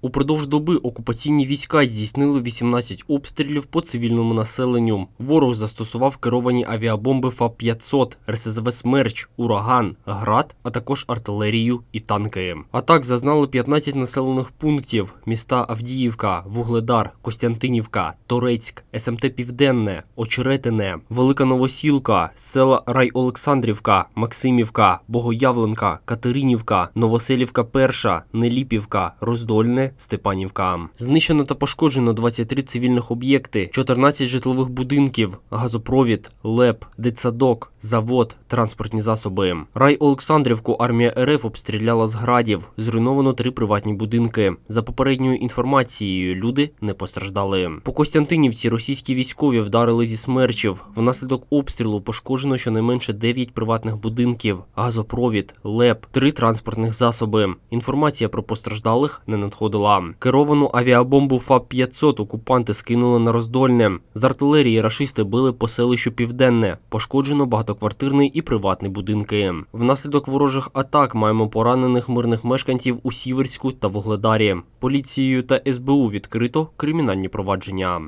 Упродовж доби окупаційні війська здійснили 18 обстрілів по цивільному населенню. Ворог застосував керовані авіабомби ФАП-500, РСЗВ «Смерч», «Ураган», «Град», а також артилерію і танки. Атак зазнали 15 населених пунктів – міста Авдіївка, Вугледар, Костянтинівка, Торецьк, СМТ Південне, Очеретине, Велика Новосілка, села Райолександрівка, Максимівка, Богоявленка, Катеринівка, Новоселівка Перша, Неліпівка, Роздольне, Степанівка. Знищено та пошкоджено 23 цивільних об'єкти, 14 житлових будинків, газопровід, ЛЕП, дитсадок, завод, транспортні засоби. Рай Олександрівку армія РФ обстріляла з градів. Зруйновано три приватні будинки. За попередньою інформацією, люди не постраждали. По Костянтинівці російські військові вдарили зі смерчів. Внаслідок обстрілу пошкоджено щонайменше 9 приватних будинків, газопровід, ЛЕП, три транспортних засоби. Інформація про постраждалих не надходила. Керовану авіабомбу ФАП-500 окупанти скинули на роздольне. З артилерії рашисти били по селищу Південне. Пошкоджено багатоквартирний і приватні будинки. Внаслідок ворожих атак маємо поранених мирних мешканців у Сіверську та Вугледарі. Поліцією та СБУ відкрито кримінальні провадження.